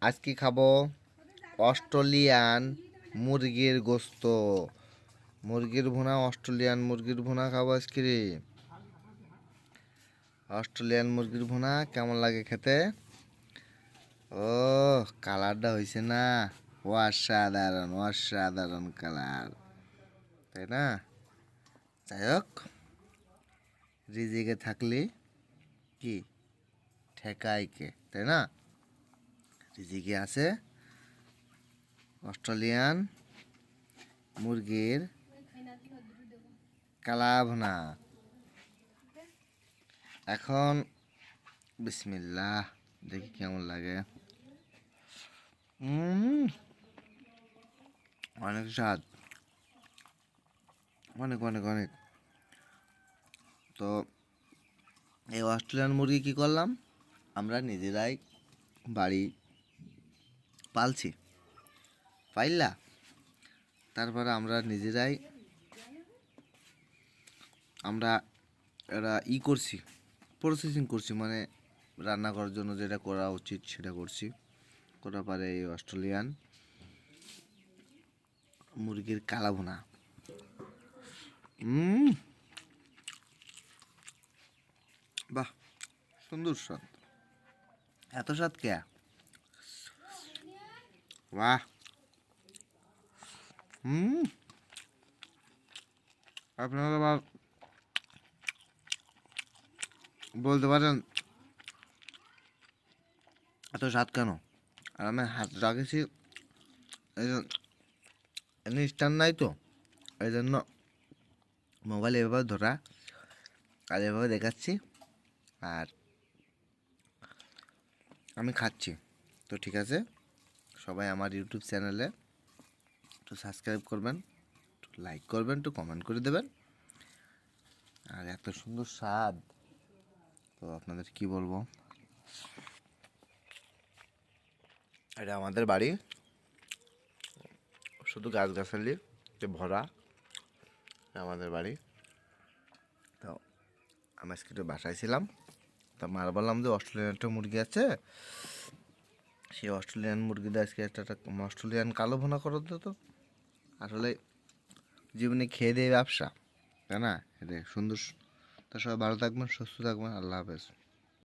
আজকে খাব অস্ট্রেলিয়ান মুরগির গোস্ত। মুরগির ভুনা, অস্ট্রেলিয়ান মুরগির ভুনা খাব আজকে রে। অস্ট্রেলিয়ান মুরগির ভুনা, কেমন লাগে খেতে? ও কালারটা হয়েছে না। অসাধারণ অসাধারণ কালার। তাই না? যাই হোক, রিজিকে থাকলে কি? ঠেকায় কে তাই না? রিজিকে আছে? অস্ট্রেলিয়ান মুরগির কালাভনা। এখন বিসমিল্লাহ, দেখি কেমন লাগে। অনেক স্বাদ। অনেক অনেক অনেক। তো এই অস্ট্রেলিয়ান মুরগি কি করলাম? আমরা নিজেরাই বাড়ি পালছি। পাইলা? তারপরে আমরা নিজেরাই আমরা এটা ই করছি প্রসেসিং করছি মানে রান্না করার জন্য যেটা করা উচিত সেটা করছি। করার পরে এই অস্ট্রেলিয়ান মুরগির কালা ভুনা বাহ, সুন্দর স্বাদ। এত স্বাদ কে বাহ হুম আপনারা আবার বলতে পারেন, এত স্বাদ কেন? আর আমি হাত রাখেছি, এই জন্য- স্ট্যান্ড নাই তো, এই জন্য মোবাইল এভাবে ধরা আর এভাবে দেখাচ্ছি, আর আমি খাচ্ছি, তো ঠিক আছে? সবাই আমার ইউটিউব চ্যানেলে একটু সাবস্ক্রাইব করবেন, একটু লাইক করবেন, একটু কমেন্ট করে দেবেন। আর এত সুন্দর স্বাদ। তো আপনাদের কি বলব? এটা আমাদের বাড়ি। শুধু গাছগাছালি ভরা, আমাদের বাড়ি। তো আমি আজকে একটু বাসায় ছিলাম। তা মার বললাম যে অস্ট্রেলিয়ান একটা মুরগি আছে। সেই অস্ট্রেলিয়ান মুরগিটা আজকে একটা অস্ট্রেলিয়ান কালো ভোনা করো তো আসলে জীবনে খেয়ে দিয়ে ব্যবসা, তাই না? এটা সুন্দর তো সবাই ভালো থাকবেন, সুস্থ থাকবেন, আল্লাহ হাফেজ।